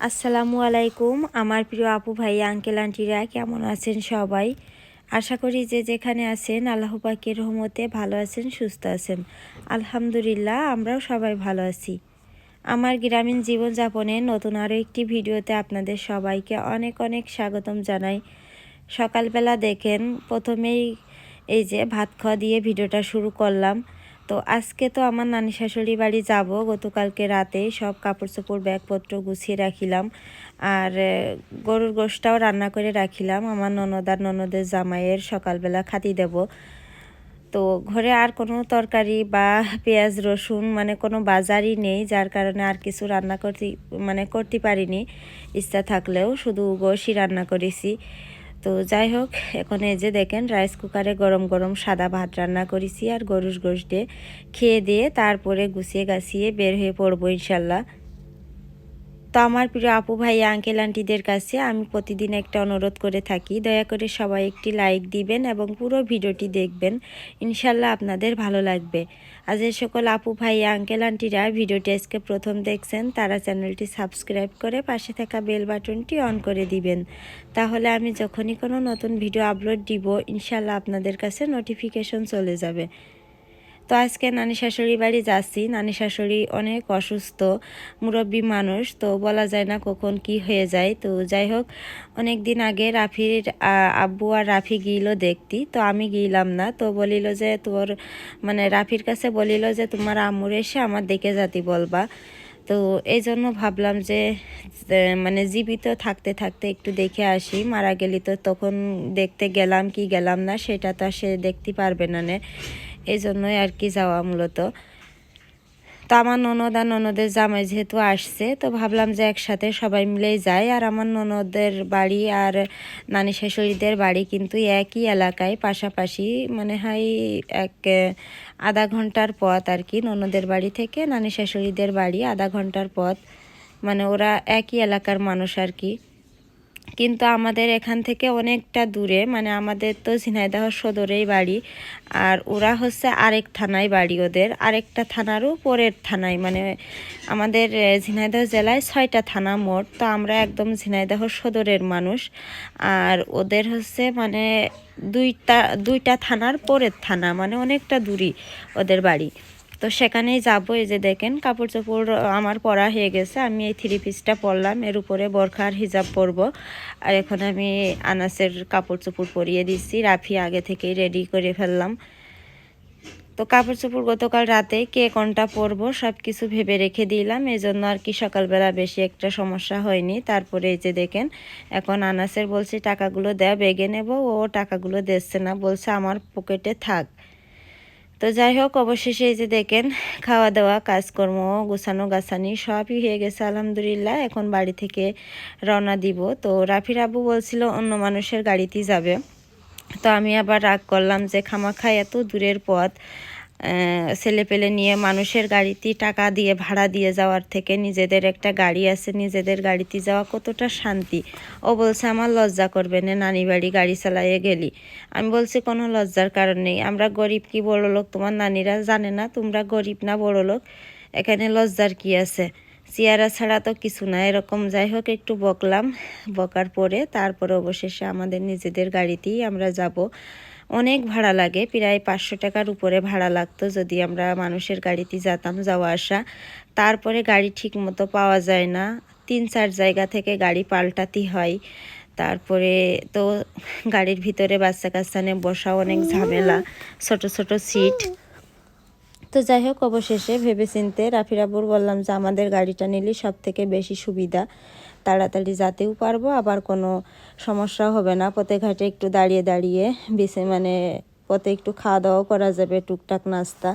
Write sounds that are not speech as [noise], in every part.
আসসালামু আলাইকুম। আমার প্রিয় আপু ভাই, আঙ্কেল, আন্টিরা, কেমন আছেন সবাই? আশা করি যে যেখানে আছেন, আল্লাহ পাকের রহমতে ভালো আছেন, সুস্থ আছেন। আলহামদুলিল্লাহ, আমরাও সবাই ভালো আছি। আমার গ্রামীণ জীবনযাপনে নতুন আরও একটি ভিডিওতে আপনাদের সবাইকে অনেক অনেক স্বাগতম জানাই। সকালবেলা দেখেন, প্রথমেই এই যে ভাত খাওয়া দিয়ে ভিডিওটা শুরু করলাম। তো আজকে তো আমার নানি শাশুড়ি বাড়ি যাব। গতকালকে রাতে সব কাপড় চোপড় ব্যাগপত্র গুছিয়ে রাখিলাম। আর গরুর গোশটাও রান্না করে রাখিলাম। আমার ননদ আর ননদের জামাইয়ের সকালবেলা খাতি দেব। তো ঘরে আর কোনো তরকারি বা পেঁয়াজ, রসুন মানে কোনো বাজারই নেই। যার কারণে আর কিছু রান্না করতে মানে করতে পারিনি। ইচ্ছা থাকলেও শুধু গোশই রান্না করেছি। তো যাই হোক, এখন এই যে দেখেন রাইস কুকারে গরম গরম সাদা ভাত রান্না করেছি আর গরুস গোশ দিয়ে খেয়ে দিয়ে তারপরে গুছিয়ে গাছিয়ে বের হয়ে পড়ব ইনশাল্লাহ। তো আমার প্রিয় আপু ভাই আঙ্কেল আন্টিদের কাছে আমি প্রতিদিন একটা অনুরোধ করে থাকি, দয়া করে সবাই একটি লাইক দিবেন এবং পুরো ভিডিওটি দেখবেন। ইনশাল্লাহ আপনাদের ভালো লাগবে। আজ যে সকল আপু ভাই, আঙ্কেল, আন্টিরা ভিডিওটি আজকে প্রথম দেখছেন, তারা চ্যানেলটি সাবস্ক্রাইব করে পাশে থাকা বেল বাটনটি অন করে দিবেন। তাহলে আমি যখনই কোনো নতুন ভিডিও আপলোড দিব, ইনশাল্লাহ আপনাদের কাছে নোটিফিকেশন চলে যাবে। তো আজকে নানি শাশুড়ি বাড়ি যাচ্ছি। নানি শাশুড়ি অনেক অসুস্থ, মুরব্বী মানুষ, তো বলা যায় না কখন কি হয়ে যায়। তো যাই হোক অনেক দিন আগে রাফির আব্বু আর রাফি গিয়েছিল দেখতি, তো আমি গিয়েলাম না। তো বলিল যে তোর মানে রাফির কাছে বলিল যে তোমার আম্মুর এসে আমার দেখে যাতি বলবা। তো এই জন্য ভাবলাম যে মানে জীবিত থাকতে থাকতে একটু দেখে আসি। মারা গেলি তো তখন দেখতে গেলাম কি গেলাম না, সেটা তো সে দেখতে পারবে না। এই জন্যই আর কি যাওয়া মূলত। তো আমার ননদ আর ননদের জামাই যেহেতু আসছে, তো ভাবলাম যে একসাথে সবাই মিলেই যাই। আর আমার ননদের বাড়ি আর নানি শাশুড়িদের বাড়ি কিন্তু একই এলাকায়, পাশাপাশি মানে হয় এক আধা ঘণ্টার পথ আর কি ননদের বাড়ি থেকে নানি শাশুড়িদের বাড়ি আধা ঘণ্টার পথ। মানে ওরা একই এলাকার মানুষ আর কি। কিন্তু আমাদের এখান থেকে অনেকটা দূরে মানে আমাদের তো ঝিনাইদহ সদরেই বাড়ি, আর ওরা হচ্ছে আরেক থানায় বাড়ি ওদের, আরেকটা থানারও পরের থানায় মানে আমাদের ঝিনাইদহ জেলায় ছয়টা থানা মোট, তো আমরা একদম ঝিনাইদহ সদরের মানুষ, আর ওদের হচ্ছে মানে দুইটা দুইটা থানার পরের থানা মানে অনেকটা দূরই ওদের বাড়ি। তো সেখানেই যাব, এই যে দেখেন কাপড় চোপড় আমার পরা হয়ে গেছে। আমি এই থ্রি পিসটা পরলাম, এর উপরে বরখার হিজাব পরবো। আর এখন আমি আনাসের কাপড় চোপড় পরিয়ে দিচ্ছি রাফি আগে থেকেই রেডি করে ফেললাম। তো কাপড় চোপড় গতকাল রাতে কে কোনটা পরবো সব কিছু ভেবে রেখে দিলাম। এই জন্য আর কি সকালবেলা বেশি একটা সমস্যা হয়নি। তারপরে এই যে দেখেন, এখন আনাসের বলছি, টাকাগুলো দেয় বেগে নেব। ও টাকাগুলো দিচ্ছে না, বলছে, আমার পকেটে থাক। তো যাই হোক, অবশেষে এই যে দেখেন খাওয়া দাওয়া কাজকর্ম, গোছানো, গাছানি সবই হয়ে গেছে, আলহামদুলিল্লাহ। এখন বাড়ি থেকে রওনা দিব। তো রাফির আবু বলছিল, অন্য মানুষের গাড়িতেই যাবে। তো আমি আবার রাগ করলাম যে, খামাখা এত দূরের পথ। ছেলে পেলে নিয়ে মানুষের গাড়িতে টাকা দিয়ে ভাড়া দিয়ে যাওয়ার থেকে নিজেদের একটা গাড়ি আছে, নিজেদের গাড়িতে যাওয়া কতটা শান্তি? ও বলছে, আমার লজ্জা করবে না নানি বাড়ি গাড়ি চালাইয়ে গেলি। আমি বলছি, কোনো লজ্জার কারণ নেই। আমরা গরিব কি বড় লোক? তোমার নানিরা জানে না, তোমরা গরিব না বড় লোক? এখানে লজ্জার কি আছে? চেয়ারা ছাড়া তো কিছু না। এরকম যাই হোক, একটু বকলাম। বকার পরে তারপরে অবশেষে আমাদের নিজেদের গাড়িতেই আমরা যাব। অনেক ভাড়া লাগে, প্রায় পাঁচশো টাকার উপরে ভাড়া লাগতো যদি আমরা মানুষের গাড়িতে যেতাম, যাওয়া আসা। তারপরে গাড়ি ঠিক মতো পাওয়া যায় না, তিন চার জায়গা থেকে গাড়ি পাল্টাতে হয়। তারপরে তো গাড়ির ভিতরে বাচ্চা কাচ্চা নিয়ে বসা অনেক ঝামেলা, ছোট ছোট সিট। তো যাই হোক, অবশেষে ভেবে চিনতে রাফিরাবুর বললাম যে, আমাদের গাড়িটা নিলে সব থেকে বেশি সুবিধা। তাড়াতাড়ি যেতেও পারব, আবার কোনো সমস্যা হবে না। পথে ঘাটে একটু দাঁড়িয়ে দাঁড়িয়ে বেশি মানে পথে একটু খাওয়া দাওয়াও করা যাবে, টুকটাক নাস্তা।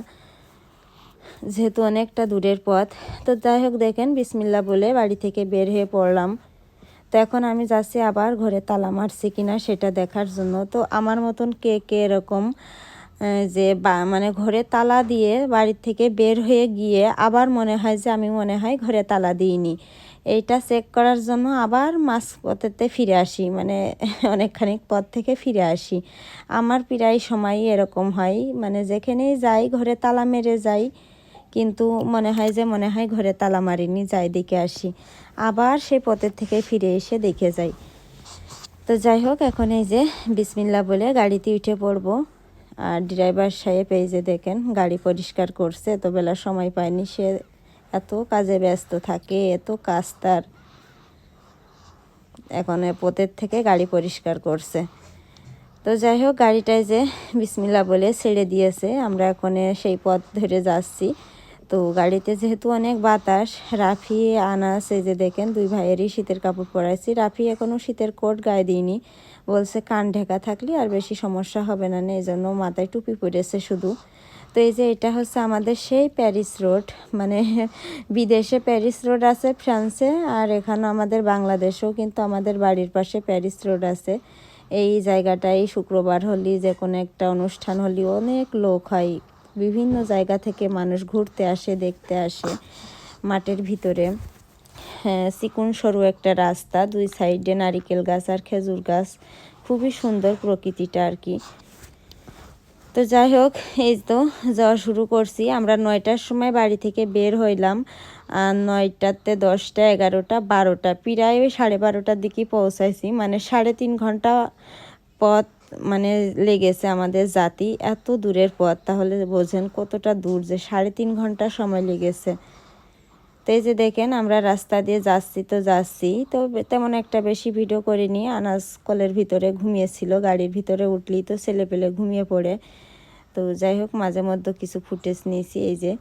যেহেতু অনেকটা দূরের পথ, তো যাই হোক দেখেন, বিসমিল্লা বলে বাড়ি থেকে বের হয়ে পড়লাম। তো এখন আমি যাচ্ছি আবার ঘরে তালা মারছি কিনা সেটা দেখার জন্য। তো আমার মতন কে কে এরকম যে বা মানে ঘরে তালা দিয়ে বাড়ির থেকে বের হয়ে গিয়ে আবার মনে হয় যে আমি মনে হয় ঘরে তালা দিইনি। এইটা চেক করার জন্য আবার মাছ পথেতে ফিরে আসি মানে [laughs] অনেকখানি পথ থেকে ফিরে আসি। আমার প্রায় সময় এরকম হয় মানে যেখানেই যাই ঘরে তালা মেরে যাই, কিন্তু মনে হয় যে মনে হয় ঘরে তালা মারিনি, যাই দেখে আসি। আবার সেই পথের থেকে ফিরে এসে দেখে যাই। তো যাই হোক, এখন এই যে বিসমিল্লা বলে গাড়িতে উঠে পড়ব। আর ড্রাইভার সাহেব এই যে দেখেন, গাড়ি পরিষ্কার করছে এত বেলা সময় পায়নি, সে এত কাজে ব্যস্ত থাকে, এত কাজ তার। এখন এ পথের থেকে গাড়ি পরিষ্কার করছে। তো যাই হোক গাড়িটায় যে বিসমিল্লা বলে ছেড়ে দিয়েছে। আমরা এখন সেই পথ ধরে যাচ্ছি। তো গাড়িতে যেহেতু অনেক বাতাস, রাফি, আনাস, এই যে দেখেন, দুই ভাইয়েরই শীতের কাপড় পরাইছি। রাফি এখনও শীতের কোট গায়ে দিইনি। বলছে, কান ঢেকা থাকলে আর বেশি সমস্যা হবে না না, এই জন্য মাথায় টুপি পরেছে শুধু। তো এই যে এটা হচ্ছে আমাদের সেই প্যারিস রোড মানে বিদেশে প্যারিস রোড আছে, ফ্রান্সে, আর এখানে আমাদের বাংলাদেশেও কিন্তু আমাদের বাড়ির পাশে প্যারিস রোড আছে। এই জায়গাটায় শুক্রবার হলি, যে কোনো একটা অনুষ্ঠান হলি, অনেক লোক হয়। বিভিন্ন জায়গা থেকে মানুষ ঘুরতে আসে, দেখতে আসে মাঠের ভিতরে। হ্যাঁ চিকুন সরু একটা রাস্তা, দুই সাইডে নারিকেল গাছ আর খেজুর গাছ। খুবই সুন্দর প্রকৃতিটা আর কি। তো যাই হোক, এই তো যাওয়া শুরু করছি। আমরা নয়টার সময় বাড়ি থেকে বের হইলাম। নয়টাতে দশটা, এগারোটা, বারোটা, প্রায় ওই সাড়ে বারোটার দিকে পৌঁছাইছি। মানে সাড়ে তিন ঘণ্টা পথ মানে লেগেছে আমাদের জাতি এত দূরের পথ, তাহলে বোঝেন কতটা দূর যে সাড়ে তিন ঘণ্টা সময় লেগেছে। তো এই যে দেখেন, আমরা রাস্তা দিয়ে যাচ্ছি তো যাচ্ছি। তো তেমন একটা বেশি ভিডিও করিনি। আনাজ কলের ভিতরে ঘুমিয়েছিল, গাড়ির ভিতরে উঠলি তো ছেলে পেলে ঘুমিয়ে পড়ে। তো যাই হোক, মাঝে মধ্যে কিছু ফুটেজ নিয়েছি। এই যে,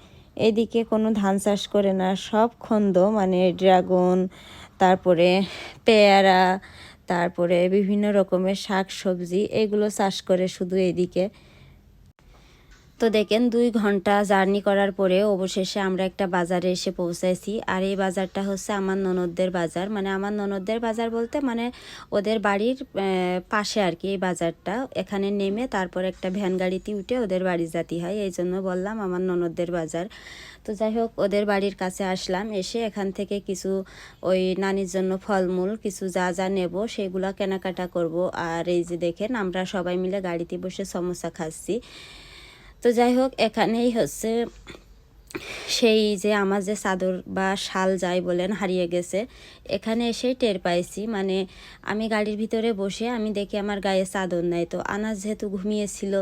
এদিকে কোনো ধান চাষ করে না, সব খন্দ মানে ড্রাগন, তারপরে পেয়ারা, তারপরে বিভিন্ন রকমের শাক সবজি, এগুলো চাষ করে শুধু এদিকে। তো দেখেন দুই ঘণ্টা জার্নি করার পরে অবশেষে আমরা একটা বাজারে এসে পৌঁছাইছি। আর এই বাজারটা হচ্ছে আমার ননদদের বাজার। মানে আমার ননদদের বাজার বলতে মানে ওদের বাড়ির পাশে আর কি এই বাজারটা। এখানে নেমে তারপর একটা ভ্যান গাড়িতে উঠে ওদের বাড়ি জাতি হয়। এই জন্য বললাম আমার ননদদের বাজার। তো যাই হোক, ওদের বাড়ির কাছে আসলাম। এসে এখান থেকে কিছু ওই নানির জন্য ফলমূল, কিছু যা যা নেব সেগুলো কেনাকাটা করব। আর এই যে দেখেন আমরা সবাই মিলে গাড়িতে বসে সমোসা খাচ্ছি। তো যাই হোক, এখানেই হচ্ছে সেই যে আমার যে চাদর বা শাল যাই বলেন হারিয়ে গেছে, এখানে এসেই টের পাইছি। মানে আমি গাড়ির ভিতরে বসে আমি দেখি আমার গায়ে চাদর নাই। তো আনাস যেহেতু ঘুমিয়েছিল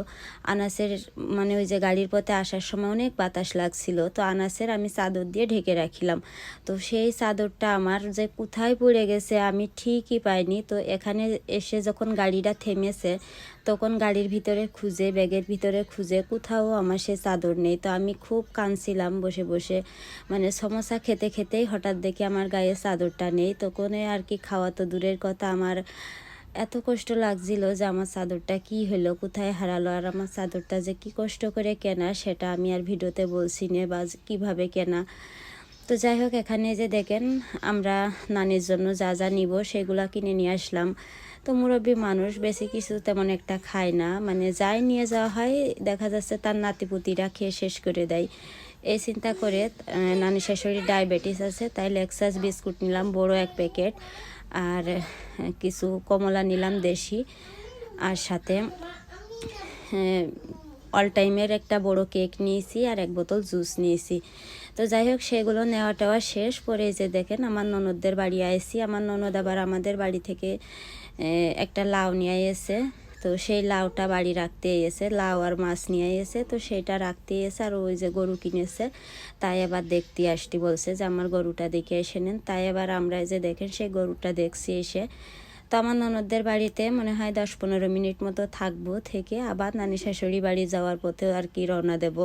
আনাসের মানে ওই যে গাড়ির পথে আসার সময় অনেক বাতাস লাগছিল, তো আনাসের আমি চাদর দিয়ে ঢেকে রাখিলাম। তো সেই চাদরটা আমার যে কোথায় পড়ে গেছে আমি ঠিকই পাইনি। তো এখানে এসে যখন গাড়িটা থেমেছে তখন গাড়ির ভিতরে খুঁজে, ব্যাগের ভিতরে খুঁজে কোথাও আমার সে চাদর নেই। তো আমি খুব কাঁদছিলাম বসে বসে। মানে সমস্যা খেতে খেতেই হঠাৎ দেখি আমার গায়ে চাদরটা নেই। তখন আর কি খাওয়া তো দূরের কথা। আমার এত কষ্ট লাগছিল যে আমার চাদরটা কি হলো, কোথায় হারালো, আর আমার চাদরটা যে কি কষ্ট করে কেনা সেটা আমি আর ভিডিওতে বলছি না বা কীভাবে কেনা। তো যাই হোক, এখানে যে দেখেন, আমরা নানির জন্য যা যা নিব সেগুলা কিনে নিয়ে আসলাম। তো মুরব্বী মানুষ বেশি কিছু তেমন একটা খায় না। মানে যাই নিয়ে যাওয়া হয়, দেখা যাচ্ছে তার নাতিপুতিরা খেয়ে শেষ করে দেয়। এই চিন্তা করে নানি শাশুড়ির ডায়াবেটিস আছে, তাই লেক্সাস বিস্কুট নিলাম, বড় এক প্যাকেট। আর কিছু কমলা নিলাম, দেশি। আর সাথে অল টাইমের একটা বড় কেক নিয়েছি আর এক বোতল জুস নিয়েছি। তো যাই হোক, সেগুলো নেওয়া টেওয়া শেষ। পরে যে দেখেন, আমার ননদদের বাড়ি আইসি। আমার ননদ আবার আমাদের বাড়ি থেকে একটা লাউ নিয়ে এসে, তো সেই লাউটা বাড়ি রাখতে এসে, লাউ আর মাছ নিয়ে এসে, তো সেটা রাখতে এসে, আর ওই যে গরু কিনেছে, তাই আবার দেখতে আসতে বলছে যে আমার গরুটা দেখে এসে নেন। তাই আবার আমরা যে দেখেন, সেই গরুটা দেখছি এসে। তো আমার ননদদের বাড়িতে মনে হয় দশ পনেরো মিনিট মতো থাকব থেকে, আবার নানি শাশুড়ি বাড়ি যাওয়ার পথে আর কি রওনা দেব।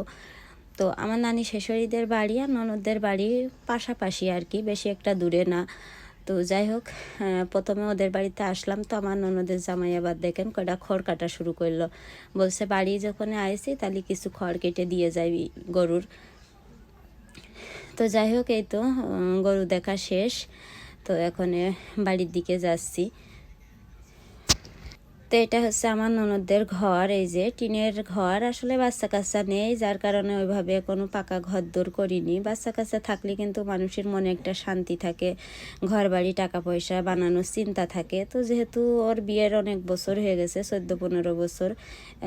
তো আমার নানি শাশুড়িদের বাড়ি আর ননদদের বাড়ি পাশাপাশি আর কি, বেশি একটা দূরে না। তো যাই হোক প্রথমে ওদের বাড়িতে আসলাম তো আমার ননদের জামাই আবার দেখেন কটা খড় কাটা শুরু করল। বলছে, বাড়ি যখন আইসি তাহলে কিছু খড় কেটে দিয়ে যাবি গরুর। তো যাই হোক, এই তো গরু দেখা শেষ। তো এখন বাড়ির দিকে যাচ্ছি। তো এটা হচ্ছে আমার ননদদের ঘর, এই যে টিনের ঘর। আসলে বাচ্চা কাচ্চা নেই, যার কারণে ওইভাবে কোনো পাকা ঘর দৌড় করিনি। বাচ্চা কাচ্চা থাকলে কিন্তু মানুষের মনে একটা শান্তি থাকে ঘর বাড়ি টাকা পয়সা বানানোর চিন্তা থাকে। তো যেহেতু ওর বিয়ের অনেক বছর হয়ে গেছে চোদ্দ পনেরো বছর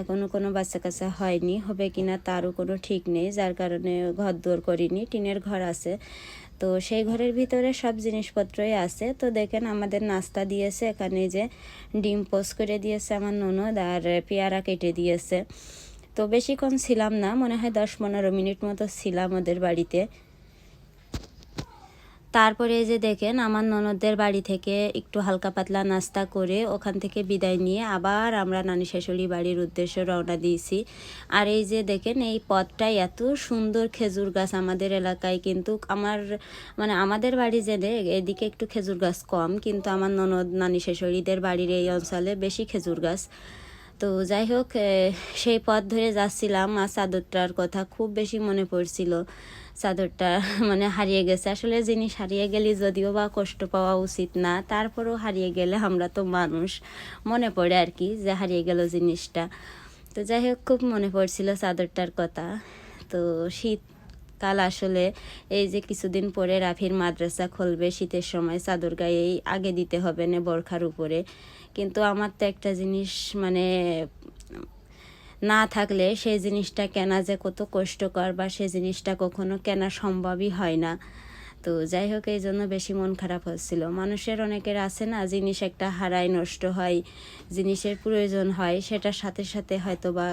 এখনও কোনো বাচ্চা কাচ্চা হয়নি। হবে কিনা তারও কোনো ঠিক নেই, যার কারণে ঘর দৌড় করিনি। টিনের ঘর আছে। তো সেই ঘরের ভিতরে সব জিনিসপত্রই আছে। তো দেখেন আমাদের নাস্তা দিয়েছে, এখানে যে ডিম পোস্ট করে দিয়েছে আমার ননদ আর পেয়ারা কেটে দিয়েছে। তো বেশিক্ষণ ছিলাম না, মনে হয় দশ পনেরো মিনিট মতো ছিলাম ওদের বাড়িতে। তারপরে যে দেখেন, আমার ননদদের বাড়ি থেকে একটু হালকা পাতলা নাস্তা করে ওখান থেকে বিদায় নিয়ে আবার আমরা নানি শাশুড়ি বাড়ির উদ্দেশ্যে রওনা দিয়েছি। আর এই যে দেখেন, এই পথটাই এত সুন্দর খেজুর গাছ আমাদের এলাকায়, কিন্তু আমার মানে আমাদের বাড়ি জেনে এদিকে একটু খেজুর গাছ কম, কিন্তু আমার ননদ নানি শাশুড়িদের বাড়ির এই অঞ্চলে বেশি খেজুর গাছ। তো যাই হোক সেই পথ ধরে যাচ্ছিলাম আর চাদরটার কথা খুব বেশি মনে পড়ছিল। চাদরটা [laughs] মানে হারিয়ে গেছে। আসলে জিনিস হারিয়ে গেলে যদিও বা কষ্ট পাওয়া উচিত না, তারপরেও হারিয়ে গেলে আমরা তো মানুষ। মনে পড়ে আর কি যে হারিয়ে গেল জিনিসটা। তো যাই হোক, খুব মনে পড়ছিল চাদরটার কথা। তো শীত কাল আসলে এই যে কিছুদিন পরে রাফির মাদ্রাসা খুলবে, শীতের সময় চাদর গায়েই আগে দিতে হবে না বরখার উপরে। কিন্তু আমার তো একটা জিনিস মানে না থাকলে সেই জিনিসটা কেনা যে কত কষ্টকর বা সেই জিনিসটা কখনো কেনা সম্ভবই হয় না। তো যাই হোক, এই জন্য বেশি মন খারাপ হচ্ছিল। মানুষের অনেকের আছে না, জিনিস একটা হারায় নষ্ট হয়, জিনিসের প্রয়োজন হয়, সেটার সাথে সাথে হয়তো বা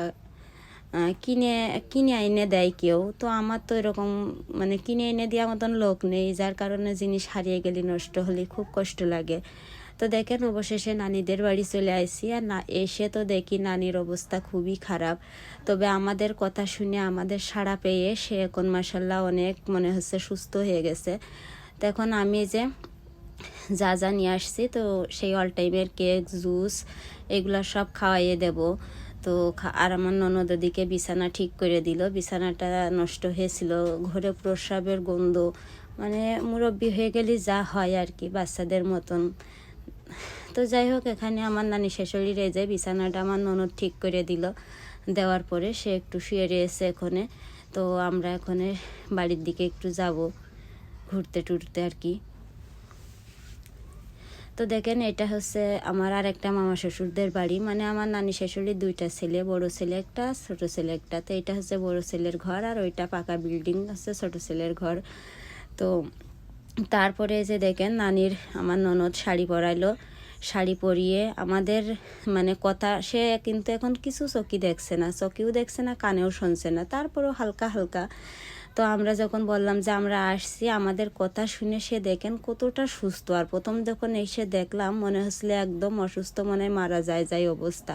কিনে কিনে এনে দেয় কেউ। তো আমার তো এরকম মানে কিনে এনে দেওয়ার মতন লোক নেই, যার কারণে জিনিস হারিয়ে গেলে নষ্ট হলে খুব কষ্ট লাগে। তো দেখেন অবশেষে নানিদের বাড়ি চলে আসি আর না, এসে তো দেখি নানির অবস্থা খুবই খারাপ। তবে আমাদের কথা শুনে আমাদের সাড়া পেয়ে সে এখন মাসাল্লাহ অনেক মনে হচ্ছে সুস্থ হয়ে গেছে। তো এখন আমি যে যা যা নিয়ে আসছি তো সেই অল টাইমের কেক জুস এগুলো সব খাওয়াইয়ে দেব। তো আর আমার ননদ ওদিকে বিছানা ঠিক করে দিল। বিছানাটা নষ্ট হয়েছিল, ঘরে প্রস্রাবের গন্ধ মানে মুরব্বী হয়ে গেলে যা হয় আর কি, বাচ্চাদের মতন। তো যাই হোক, এখানে আমার নানি এই যে বিছানাটা আমার ননদ ঠিক করে দিল। দেওয়ার পরে সে একটু শুয়ে রয়েছে এখানে। তো আমরা এখানে বাড়ির দিকে একটু যাব, ঘুরতে টুরতে আর কি। তো দেখেন, এটা হচ্ছে আমার আর একটা মামা শ্বশুরদের বাড়ি। মানে আমার নানি শাশুড়ির দুইটা ছেলে, বড় ছেলে একটা, ছোট ছেলে একটা। তো এটা হচ্ছে বড় ছেলের ঘর আর ওইটা পাকা বিল্ডিং হচ্ছে ছোট ছেলের ঘর। তো তারপরে যে দেখেন নানির আমার ননদ শাড়ি পরাইলো। শাড়ি পরিয়ে আমাদের মানে কথা, সে কিন্তু এখন কিছু চকি দেখছে না চকিও দেখছে না, কানেও শুনছে না, তারপরেও হালকা হালকা। তো আমরা যখন বললাম যে আমরা আসছি, আমাদের কথা শুনে সে দেখেন কতটা সুস্থ। আর প্রথম যখন এসে দেখলাম, মনে হচ্ছিল একদম অসুস্থ, মনে মারা যায় যায় অবস্থা।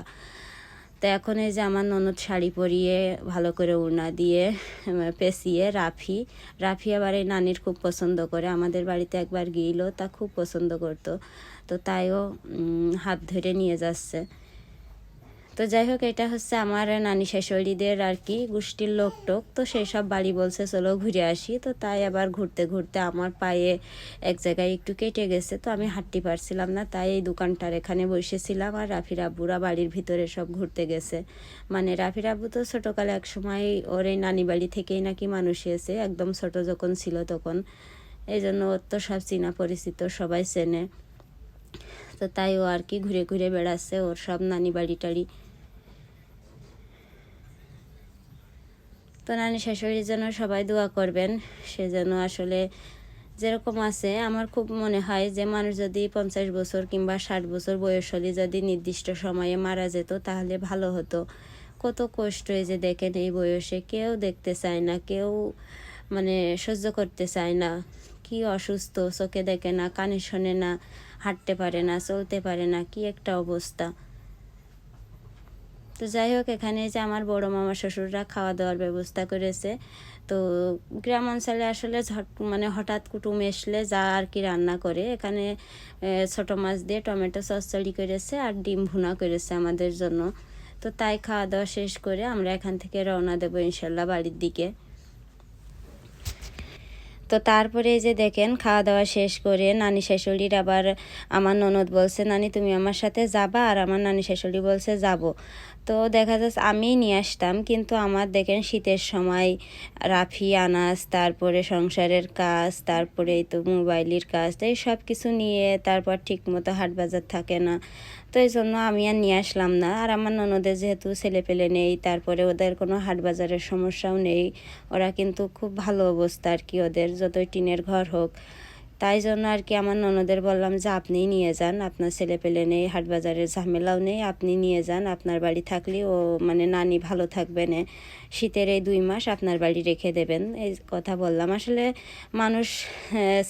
তো এখন এই যে আমার ননদ শাড়ি পরিয়ে ভালো করে উড়না দিয়ে পেঁচিয়ে রাফি রাফি আবার এই নানির খুব পছন্দ করে। আমাদের বাড়িতে একবার গিয়েলো, তা খুব পছন্দ করতো। তো তাইও হাত ধরে নিয়ে যাচ্ছে। তো যাই হোক, এটা হচ্ছে আমার নানি শাশুড়িদের আর কি, গোষ্ঠীর লোক টোক তো সেই সব বাড়ি বলছে, চলো ঘুরে আসি। তো তাই আবার ঘুরতে ঘুরতে আমার পায়ে এক জায়গায় একটু কেটে গেছে। তো আমি হাঁটতে পারছিলাম না, তাই এই দোকানটার এখানে বসেছিলাম আর রাফির আব্বুরা বাড়ির ভিতরে সব ঘুরতে গেছে। মানে রাফির আব্বু তো ছোটোকালে এক সময় ওর এই নানি বাড়ি থেকেই নাকি মানুষ এসে একদম ছোট যখন ছিল তখন এই জন্য ওর তো সব চীনা পরিচিত, সবাই চেনে। তো তাই ও আর কি ঘুরে ঘুরে বেড়াচ্ছে, ওর সব নানি বাড়ি টাড়ি তো নানি শাশুড়ির জন্য সবাই দোয়া করবেন, সে যেন আসলে যেরকম আছে। আমার খুব মনে হয় যে মানুষ যদি পঞ্চাশ বছর কিংবা ষাট বছর বয়স হলে যদি নির্দিষ্ট সময়ে মারা যেত, তাহলে ভালো হতো। কত কষ্ট এই যে দেখেন এই বয়সে কেউ দেখতে চায় না, কেউ মানে সহ্য করতে চায় না। কি অসুস্থ, চোখে দেখে না, কানে শোনে না, হাঁটতে পারে না, চলতে পারে না, কি একটা অবস্থা। তো যাই হোক, এখানে যে আমার বড় মামা শ্বশুররা খাওয়া দাওয়ার ব্যবস্থা করেছে। তো গ্রাম অঞ্চলে আসলে ঝট মানে হঠাৎ কুটুম এসলে যা আর কি রান্না করে। এখানে ছোটো ছোট মাছ দিয়ে টমেটো চচ্চড়ি করেছে আর ডিম ভুনা করেছে আমাদের জন্য। তো তাই খাওয়া দাওয়া শেষ করে আমরা এখান থেকে রওনা দেবো ইনশাল্লাহ বাড়ির দিকে। তো তারপরে যে দেখেন খাওয়া দাওয়া শেষ করে নানি শাশুড়ির আবার আমার ননদ বলছে, নানি, তুমি আমার সাথে যাবা? আর আমার নানি শাশুড়ি বলছে, যাব। তো দেখা যাচ্ছে আমিই নিয়ে আসতাম, কিন্তু আমার দেখেন শীতের সময় রাফি আনাজ তারপরে সংসারের কাজ, তারপরে এই তো মোবাইলের কাজ এই সব কিছু নিয়ে তারপর ঠিক মতো হাট বাজার থাকে না। তো এই জন্য আমি আর নিয়ে আসলাম না। আর আমার ননদের যেহেতু ছেলে পেলে নেই, তারপরে ওদের কোনো হাট বাজারের সমস্যাও নেই। ওরা কিন্তু খুব ভালো অবস্থা আর কি ওদের, যতই টিনের ঘর হোক। তাই জন্য আর কি আমার ননদের বললাম যে, আপনিই নিয়ে যান, আপনার ছেলে পেলে নেই, হাট বাজারের ঝামেলাও নেই, আপনি নিয়ে যান, আপনার বাড়ি থাকলে ও মানে নানি ভালো থাকবে না। শীতের এই দুই মাস আপনার বাড়ি রেখে দেবেন। এই কথা বললাম। আসলে মানুষ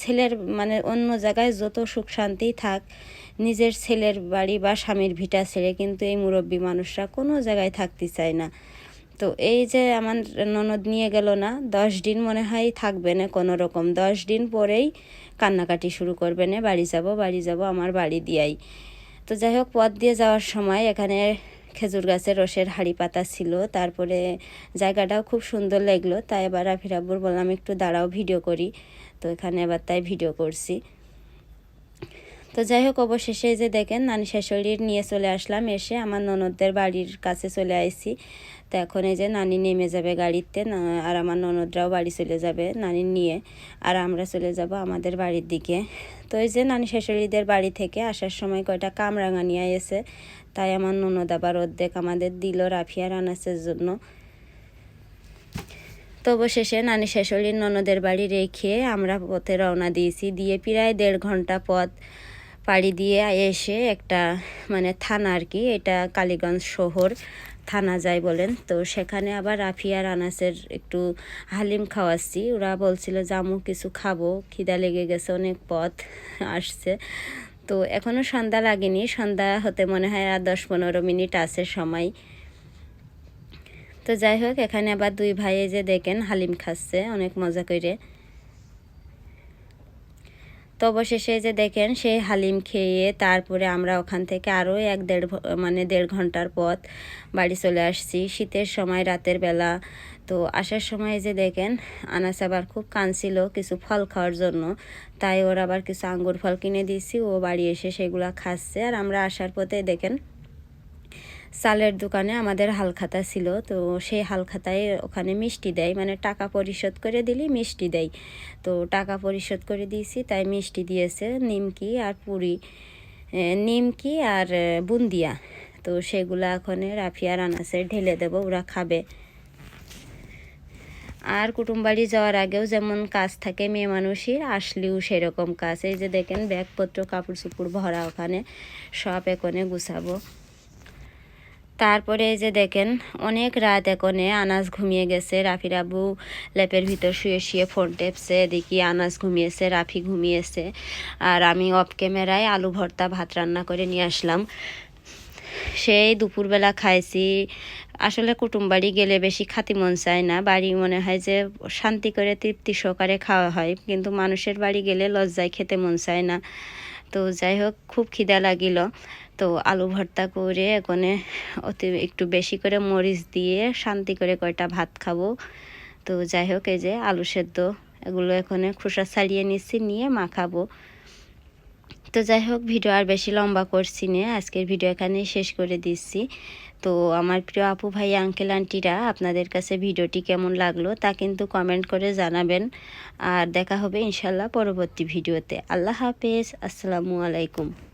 ছেলের মানে অন্য জায়গায় যত সুখ শান্তিই থাক নিজের ছেলের বাড়ি বা স্বামীর ভিটা ছেড়ে কিন্তু এই মুরব্বী মানুষরা কোনো জায়গায় থাকতে চায় না। তো এই যে আমার ননদ নিয়ে গেল না, দশ দিন মনে হয় থাকবে না কোনো রকম। দশ দিন পরেই কান্নাকাটি শুরু করবে না, বাড়ি যাব বাড়ি যাব, আমার বাড়ি দিয়াই। তো যাই হোক, পথ দিয়ে যাওয়ার সময় এখানে খেজুর গাছের রসের হাড়ি পাতা ছিল, তারপরে জায়গাটাও খুব সুন্দর লাগল। তাই এবার আফিরাব্বুর বললাম, একটু দাঁড়াও ভিডিও করি। তো এখানে এবার তাই ভিডিও করছি। তো যাই হোক, অবশেষে যে দেখেন, নানি শাশুড়ির নিয়ে চলে আসলাম, এসে আমার ননদদের বাড়ির কাছে চলে আইছি। তো এখন এই যে নানি নেমে যাবে গাড়িতে আর আমার ননদরাও বাড়ি চলে যাবে, নানি নিয়ে, আর আমরা চলে যাব আমাদের বাড়ির দিকে। তো এই যে নানি শাশুড়িদের বাড়ি থেকে আসার সময় কয়টা কামরাঙা নিয়ে এসে তাই আমার ননদ আবার অর্ধেক আমাদের দিল রাফিয়ার আনাসের জন্য। তো অবশেষে নানি শাশুড়ির ননদের বাড়ি রেখে আমরা পথে রওনা দিয়েছি। দিয়ে প্রায় দেড় ঘণ্টা পথ পাড়ি দিয়ে এসে একটা মানে থানা আর কি, এটা কালীগঞ্জ শহর থানা যায় বলেন। তো সেখানে আবার রাফিয়ার আনাসের একটু হালিম খাওয়াচ্ছি। ওরা বলছিল আমু কিছু খাব, খিদা লেগে গেছে, অনেক পথ আসছে। তো এখনও সন্ধ্যা লাগেনি। সন্ধ্যা হতে মনে হয় আর দশ পনেরো মিনিট আছে সময়। তো যাই হোক, এখানে আবার দুই ভাই এই যে দেখেন, হালিম খাচ্ছে, অনেক মজা করে। তো অবশেষে যে দেখেন সেই হালিম খেয়ে তারপরে আমরা ওখান থেকে আরও এক দেড় মানে দেড় ঘণ্টার পথ বাড়ি চলে আসছি। শীতের সময়, রাতের বেলা। তো আসার সময় যে দেখেন, আনাস আবার খুব কাঁদছিল কিছু ফল খাওয়ার জন্য। তাই ওর আবার কিছু আঙ্গুর ফল কিনে দিয়েছি। ও বাড়ি এসে সেগুলা খাচ্ছে। আর আমরা আসার পথে দেখেন চালের দোকানে আমাদের হালখাতা ছিল, তো সেই হালখাতায় ওখানে মিষ্টি দেয়। মানে টাকা পরিশোধ করে দিলে, মিষ্টি দেয়। তো টাকা পরিশোধ করে দিয়েছি, তাই মিষ্টি দিয়েছে নিমকি আর পুরি। নিমকি আর বুন্দিয়া। তো সেগুলো এখন রাফিয়ার আনাসে ঢেলে দেবো, ওরা খাবে। আর কুটুম বাড়ি যাওয়ার আগেও যেমন কাজ থাকে মেয়ে মানুষই আসলেও সেরকম কাজ। এই যে দেখেন, ব্যাগপত্র কাপড় চুপড় ভরা ওখানে, সব এখানে গুছাবো। তারপরে এই যে দেখেন, অনেক রাত এখনে আনাজ ঘুমিয়ে গেছে। রাফির আবু লেপের ভিতর শুয়ে শুয়ে ফোন টেপছে, দেখি আনাজ ঘুমিয়েছে, রাফি ঘুমিয়েছে। আর আমি অফ ক্যামেরায় আলু ভর্তা ভাত রান্না করে নিয়ে আসলাম। সেই দুপুরবেলা খাইছি। আসলে কুটুম বাড়ি গেলে বেশি খাতি মন চায় না। বাড়ি মনে হয় যে শান্তি করে তৃপ্তি সহকারে খাওয়া হয়, কিন্তু মানুষের বাড়ি গেলে লজ্জায় খেতে মন চায় না। তো যাই হোক, খুব খিদা লাগিল। তো আলু ভর্তা করে এখানে অতি একটু বেশি করে মরিচ দিয়ে শান্তি করে কয়টা ভাত খাব। তো যাই হোক, এই যে আলু সেদ্ধ, এগুলো এখানে খোসা ছাড়িয়ে নিচ্ছি, নিয়ে মাখাবো। তো যাই হোক, ভিডিও আর বেশি লম্বা করছি না, আজকের ভিডিও এখানেই শেষ করে দিচ্ছি। তো আমার প্রিয় আপু ভাই আঙ্কেল আন্টিরা আপনাদের কাছে ভিডিওটি কেমন লাগল তা কিন্তু কমেন্ট করে জানাবেন। আর দেখা হবে ইনশাল্লাহ পরবর্তী ভিডিওতে। আল্লাহ হাফেজ, আসসালামু আলাইকুম।